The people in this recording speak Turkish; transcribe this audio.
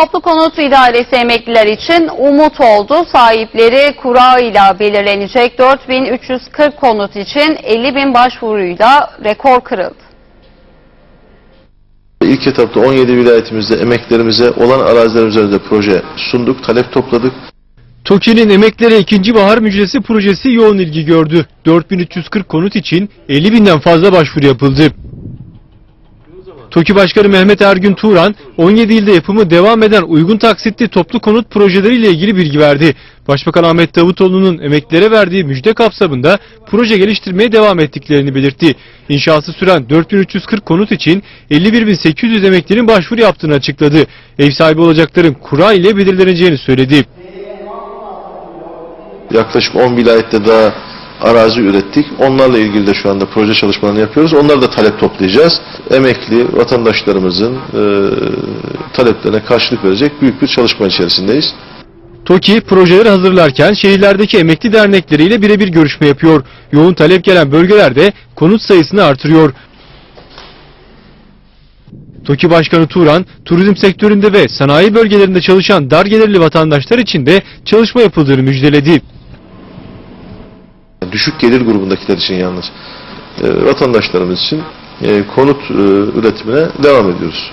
Toplu konut idaresi emekliler için umut oldu. Sahipleri kura ile belirlenecek 4340 konut için 50 bin başvuruyla rekor kırıldı. İlk etapta 17 vilayetimizde emeklerimize olan araziler üzerinde proje sunduk, talep topladık. TOKİ'nin emeklere ikinci bahar müjdesi projesi yoğun ilgi gördü. 4340 konut için 50 binden fazla başvuru yapıldı. TOKİ Başkanı Mehmet Ergün Turan, 17 ilde yapımı devam eden uygun taksitli toplu konut projeleriyle ilgili bilgi verdi. Başbakan Ahmet Davutoğlu'nun emeklilere verdiği müjde kapsamında proje geliştirmeye devam ettiklerini belirtti. İnşası süren 4340 konut için 51.800 emeklinin başvuru yaptığını açıkladı. Ev sahibi olacakların kura ile belirleneceğini söyledi. Yaklaşık 10 vilayette daha arazi ürettik. Onlarla ilgili de şu anda proje çalışmalarını yapıyoruz. Onları da talep toplayacağız. Emekli vatandaşlarımızın e, taleplerine karşılık verecek büyük bir çalışma içerisindeyiz. TOKİ projeleri hazırlarken şehirlerdeki emekli dernekleriyle birebir görüşme yapıyor. Yoğun talep gelen bölgelerde konut sayısını artırıyor. TOKİ Başkanı Turan, turizm sektöründe ve sanayi bölgelerinde çalışan dar gelirli vatandaşlar için de çalışma yapıldığını müjdeledi. Düşük gelir grubundakiler için yalnız. E, vatandaşlarımız için e, konut e, üretimine devam ediyoruz.